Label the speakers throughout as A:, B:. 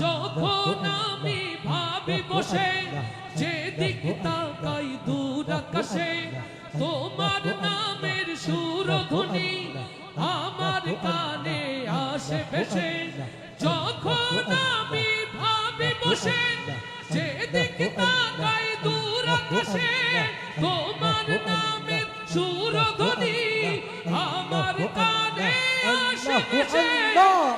A: যখন আমি ভাবি বসে যে দিক তাকাই দূর আকাশে, তোমার নামের সুরধ্বনি আমার কানে আসে ভেসে যখন আমি ভাবি বসে যে দিক তাকাই দূর আকাশে তোমার নামের সুরধ্বনি আমার কানে আসে ভেসে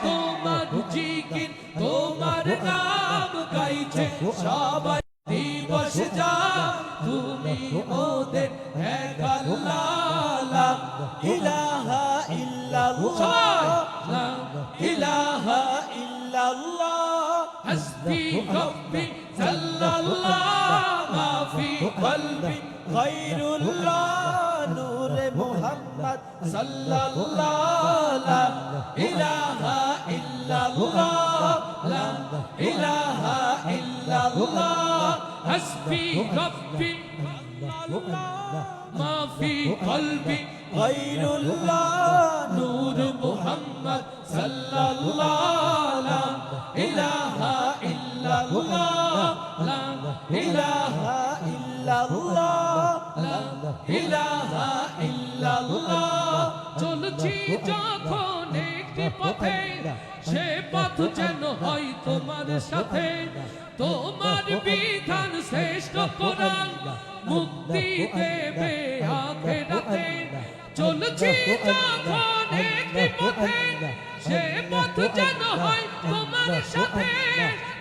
B: তোমার জিকির, তোমার নাম গাইছে, সবাই দিবস যা তুমি ওদের ইলাহা ইল্লাল্লাহ।
A: হাসবি রব্বি সাল্লাল্লাহ। মা ফি
B: কলবি গায়রুল্লাহ নূরে মুহাম্মদ সাল্লাল্লাহ। লা ইলাহা ইল্লাল্লাহ। লা ইলাহা ইল্লাল্লাহ। حسبي ربي الله
A: ما في قلبي
B: غير الله نور محمد صلى الله لا إله إلا الله لا إله إلا الله لا إله إلا الله
A: চলছি যখন একটি পথে সে পথ যেন হয় তোমার সাথে। তোমার বিধান শ্রেষ্ঠ কোরআন মুক্তি দেবে আখেরাতে চলছি যখন একটি পথে সে পথ যেন হয় তোমার সাথে।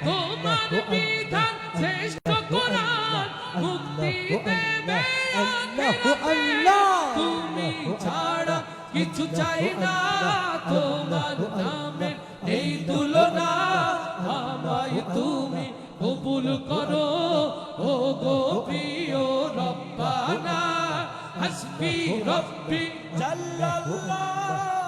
A: তোমার বিধান শ্রেষ্ঠ কোরআন মুক্তি দেবে আখেরাতে তুমি কিছু চাই না তোমার নামে। এই তুলনা আমায় তুমি কবুল করো। ও গো প্রিয় রব্বানা, হাসবি রব্বি,
B: জাল্লাল্লাহ,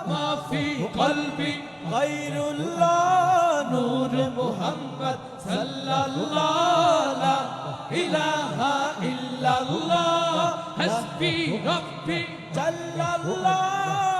A: মাফি কলবি
B: গায়রুল্লাহ নূর মুহাম্মদ সাল্লাল্লাহু, লা ইলাহা ইল্লাল্লাহ,
A: হাসবি রব্বি,
B: জাল্লাল্লাহ।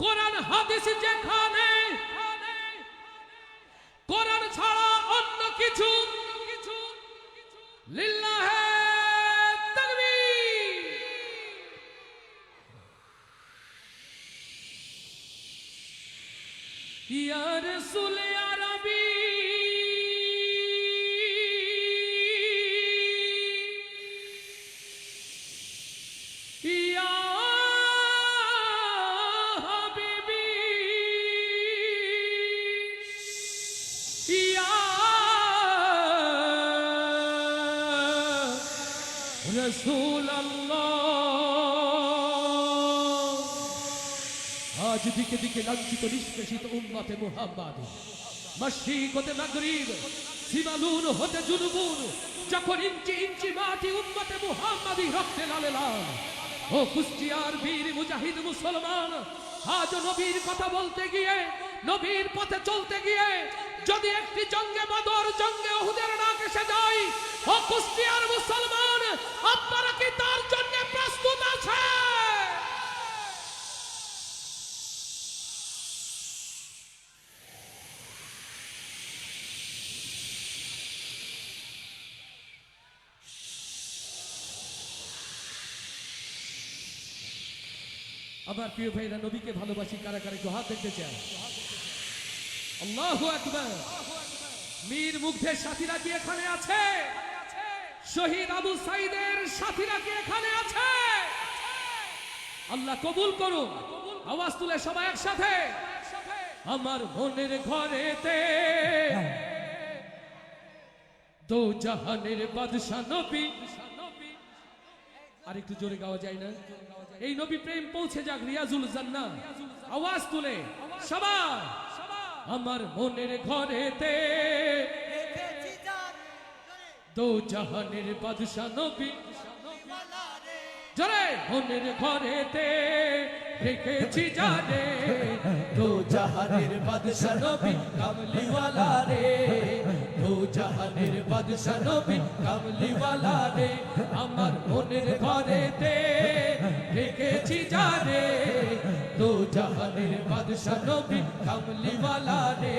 A: কোরআন হাদিস যেখানে কোরআন ছাড়া অন্য কিছু লিল্লাহে রাসূল আজ দিকে দিকে লাঞ্ছিত, নিষ্পেষিত উম্মতে মুহাম্মাদ। মুসলমান কথা বলতে গিয়ে পথে চলতে গিয়ে, যদি একটি জঙ্গে বদর, জঙ্গে ওহুদের নাক এসে যায় ও কুষ্টিয়ার মুসলমান আপনারা কি তার জন্য প্রস্তুত আছে আমার প্রিয় ভাইরা নবীকে ভালোবাসি কারা কারা একটু হাত দেখতে চায় আল্লাহু মীর মুগ্ধের সাথীরা কি এখানে আছে? শহীদ আবু সাইদের সাথীরা কি এখানে আছে? আল্লাহ কবুল করুন। আওয়াজ তুলে সবাই একসাথে। আমার মনের ঘরেতে দো জাহানের বাদশা নবী। আর একটু জোরে গাওয়া যায় না? এই নবী প্রেম পৌঁছে যাক রিয়াজুল জান্না আওয়াজ তুলে সবাই। আমার মনের ঘরেতে দো জাহানের বাদশা নবী। জরে মনের ঘরেতে রেখেছি জানে দো জাহানের বাদশা নবী কামলিওয়ালা রে। দো জাহানের বাদশা নবী কামলিওয়ালা রে। আমার মনের ঘরেতে রেখেছি জানে দো জাহানের বাদশা নবী কামলিওয়ালা রে।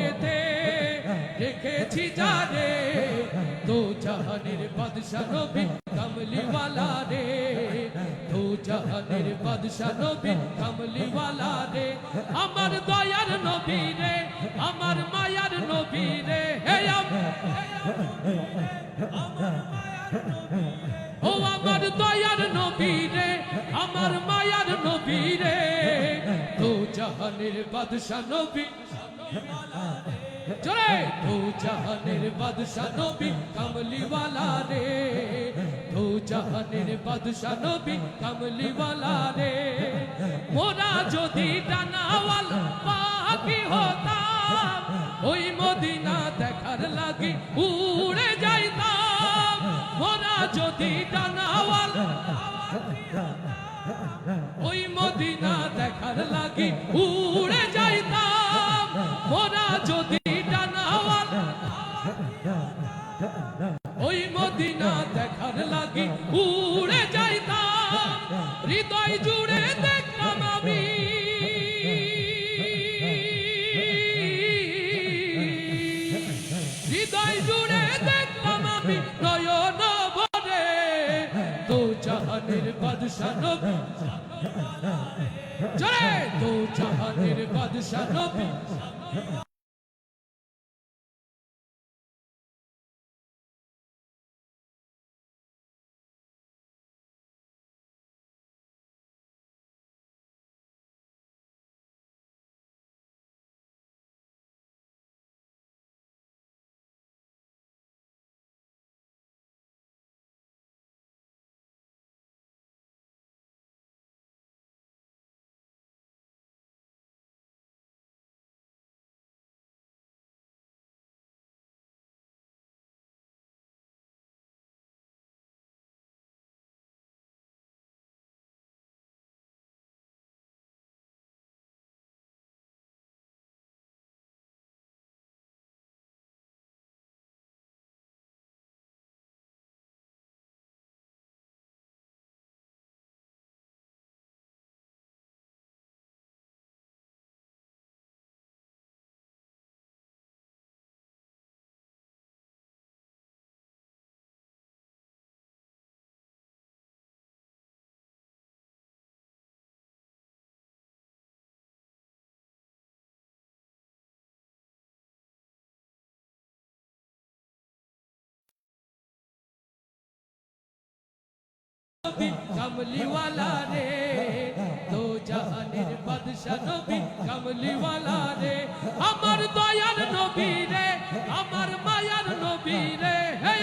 A: জাহানের বাদশা নবী কামলিওয়ালা রে দো জাহানের বাদশা নবী কামলিওয়ালা রে আমার দয়ার নবী রে আমার মায়ার নবী রে হে ও আমার দয়ার নবী রে আমার মায়ার নবী রে তো জাহানের বাদশা নবী জরে। রে। মোরা যদি ডানাওয়ালা ওই মদিনা দেখার লাগি উড়ে যাইতাম। মোরা যদি ডানাওয়ালা ওই মদিনা দেখার লাগি উড়ে যাইতাম। মোরা যদি জাহানের বাদশা নবী জরে তো জাহানের বাদশা নবী। আমার দয়ার নবী রে, আমার মায়ার নবী রে, হে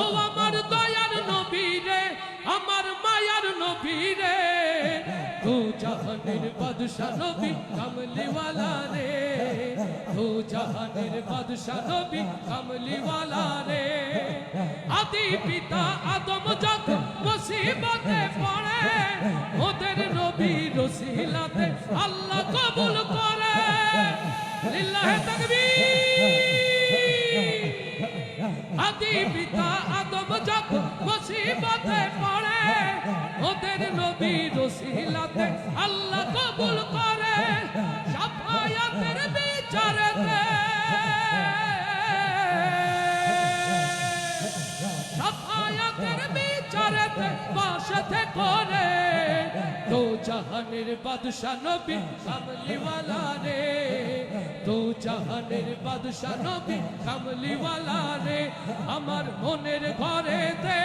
A: ও আমার দয়ার নবী রে, আমার মায়ার নবী রে। জাহানের বাদশা নবী কমলিওয়ালা রে তো জাহানের বাদশা নবী কমলিওয়ালা রে আদি পিতা আদম যখন মুসিবতে পড়ে ওদের নবী রসিলাতে আল্লাহ কবুল করে লিল্লাহে তাকবীর আদি পিতা আদম যখন মুসিবতে পড়ে, ওদের নবী রসিলাতে আল্লাহ কবুল করে, সাফায়াতের বিচারেতে। সাফায়াতের বিচারেতে বাসতে করে দো জাহানের বাদশা নবী কামলিওয়ালা রে। দো জাহানের বাদশা নবী কামলিওয়ালা রে, আমার মনের ঘরেতে।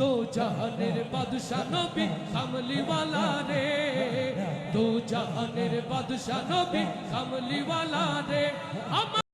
A: দু জাহানের বাদশা নবী কামলিওয়ালা রে দু জাহানের বাদশা নবী কামলিওয়ালা রে, আমার